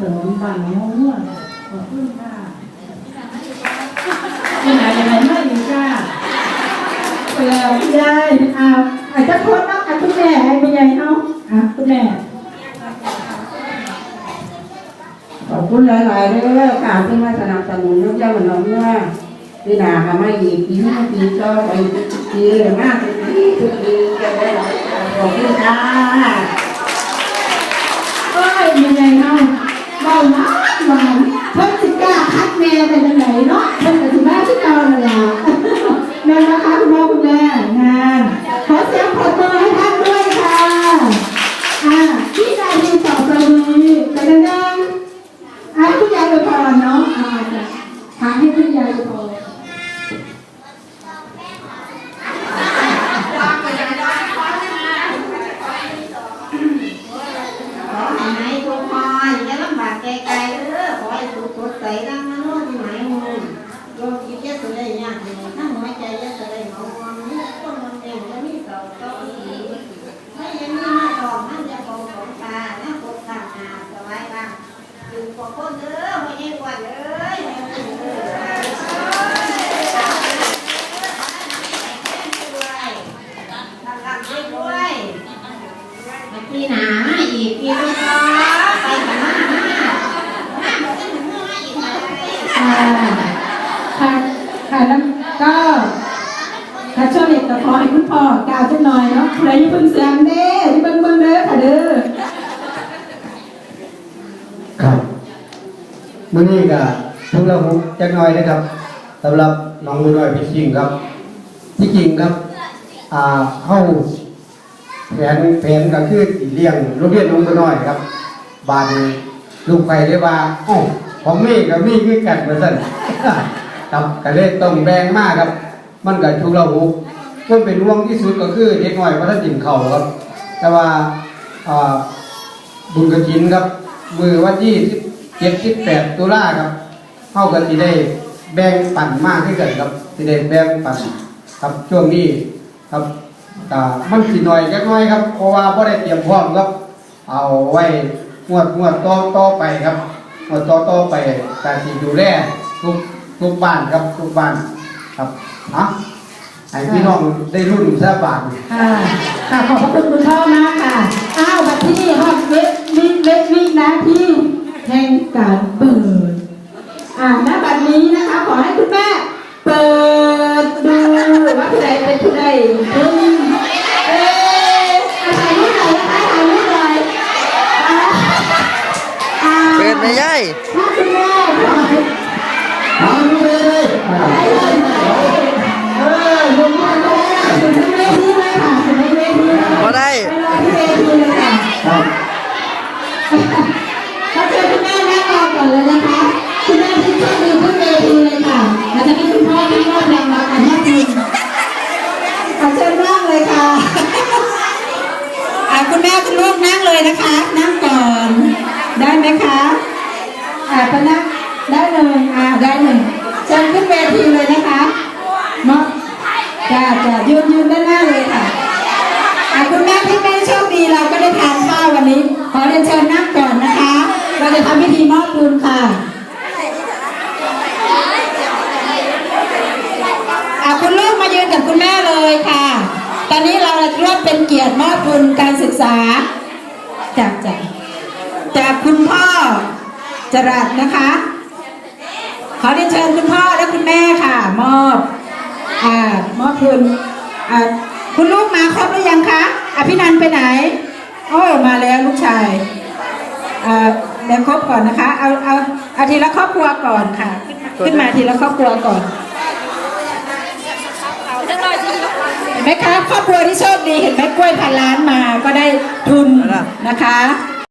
สนุนบ้านน้องม่วนขอบคุณค่ะที่ไหนยังไงไม่อยู่ค่ะเปล่ายายอ่าวอาจจะโทษเนาะอะคุณแม่ให้คุณยายเอาอะคุณแม่ขอบคุณหลายๆเด้อค่ะที่มาสนับสนุนลูกเจ้ามันน้องเมื่อพี่นาค่ะมาอีกปีนี้ปีก็ไปปีเลยมากปีทุกปีจะได้ขอบคุณค่ะ คัดแม่ไปทางไหนเนาะเพิ่นก็สิมาที่เก่านั่นล่ะนั่นนะคะคุณพ่อคุณแม่งานขอเสียงปรบมือให้ท่านด้วยค่ะอ่าพี่นาทีต่อไปนี้ไปดังๆอะคุณยายอวยพรเนาะอ่าถามให้คุณยายอวยพรขอให้ให้ทุกคนอย่าลำบากไกลๆเด้อขอให้สุขสดใสดังนั้นโน้นหมายมุ่งโยมคิดจะสุดได้ยากเลยถ้าหัวใจจะสุดได้หมองมองนี่ต้องมันเองจะมีเก่าเก่าสีถ้ายังมีมาตองนั่นจะคงของตาหน้าปกข้างหน้าสบายบ้าง อยู่กับคนเด้อไม่ยังวันเอ้ยไม่ยังวันเอ้พี่หนาอีกพี่ไม่พอไปกันมาห้าบอกกันถึงเมื่ออีกเลค่ะค่ะค่ะแล้วก็ค่ะช่วงนี้ก็ขอให้คุณพ่อกล่าวจักหน่อยเนาะใครอยิ่าเพิ่งเสียงเด้ที่เบิ่งเบิ่งเด้อค่ะเด้อ ครับ มื้อนี้ก็ทุกระหุจักหน่อยนะครับสำหรับน้องมือน้อยพี่จริงครับ ที่จริงครับอ่าเฮาแผนแผนก็คือสิเลี้ยงโรงเรียนน้องมือน้อยครับบาดนี้ลูกไปได้ว่าโอ้ของมีก็มีคือกันว่าซั่นครับก็เลยต้องแบ่งมากครับ มันก็ทุกระหุมันเป็นห่วงที่สุดก็คือเด็กน้อยบ่ทันกินข้าวครับ แต่ว่าอ่าบุญกระถินครับ มือวันที่ เจ็ดสิบแปดตุลาครับเข้ากันที่ได้แบ่งปันมากขึ้นกันครับที่ได้แบ่งปันครับช่วงนี้ครับอ่มันสิหน่อยแค่น้อยครับเพราะว่าไ่ได้เตรียมพร้อมครับ เอาไว้งวดงวดต่อต่อไปครับงวดต่อต่อไปการที่ดูแลทุกทุกบ้านครับทุกบ้านครับนะให้พี่น้องได้รุ่นสบานค่ะค่ะขอบพระคุณคุณพ่อมากค่ะอ้าวบัดที่นี่ฮอดเวทวิเวทวินาที แห่งการเปิด อ่าณบัดนี้นะคะ ขอให้คุณแม่เปิดดูว่าผู้ใดเป็นผู้ใดคุณเอ๊ะอะถ่ายรูปหน่อยนะคะถ่ายรูปหน่อยอ่าอ่า เปิดไม่ย่ายถ้า คะอะพนักได้เลยอะได้เลยเชิญขึ้นเวทีเลยนะคะมอจ้าจ้ายืนยืนด้านหน้าเลยค่ะอะคุณแม่ที่ไม่ได้โชคดีเราก็ได้ทานข้าววันนี้ ขอเรียนเชิญนั่งก่อนนะคะ เราจะทำพิธีมอบทุนค่ะอะคุณลูกมายืนกับคุณแม่เลยค่ะ ตอนนี้เราจะร่วมเป็นเกียรติมอบทุนการศึกษาจากจาก จากคุณพ่อจรัสนะคะ ขอเรียนเชิญคุณพ่อและคุณแม่ค่ะ มอบอ่ามอบทุนอ่าคุณลูกมาครบหรือยังคะอภินันไปไหนโอ้มาแล้วลูกชายอ่าเดี๋ยวครบก่อนนะคะ เอาเอาเอาทีละครอบครัวก่อนค่ะ ขึ้นมาทีละครอบครัวก่อนเห็นไหมคะครอบครัวที่โชคดีเห็นไหมกล้วยพันล้านมาก็ได้ทุนนะคะ